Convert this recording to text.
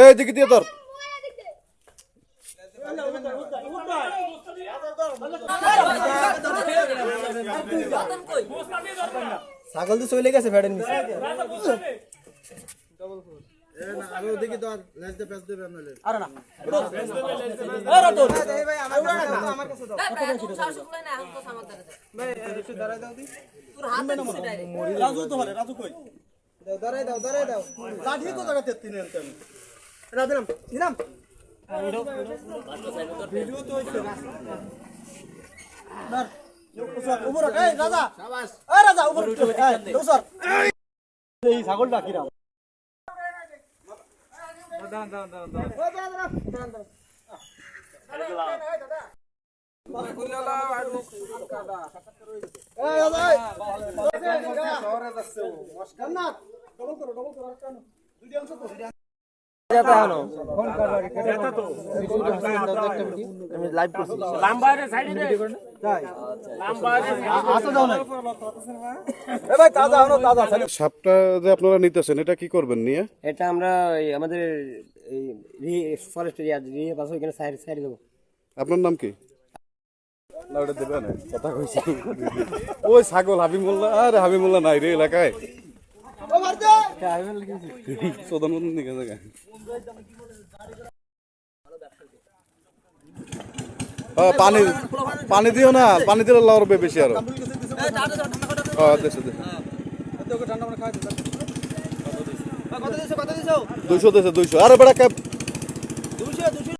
এই দিকে দিয়ে তোর ছাগল তো চলে গেছে ভেড়ের নিচে। রাজু তো পারে রাজু কই? ধরাই দাও ধরাই দাও। লাঠি তো জায়গা তেত্তি নেন কেন না দিলাম দিলাম ভিডিও তো এই আমি লাইভ করছি। সাপটা যে আপনারা নিতেছেন এটা কি করবেন নিয়ে? এটা আমরা এই আমাদের এই ফরেস্ট এরিয়া পাশে ওইখানে সাইড সাইড দেবো। আপনার নাম কি? না ওটা দেবে না। কথা কইছি। ওই ছাগল হাবিমুল্লাহ আরে হাবিমুল্লাহ নাই রে এলাকায়। চোদন মতন দিকে জায়গা পানি পানি দিও না পানি দিলে লড়বে বেশি আরও। হ্যাঁ দুইশো দেশে দুইশো। আরে বেড়া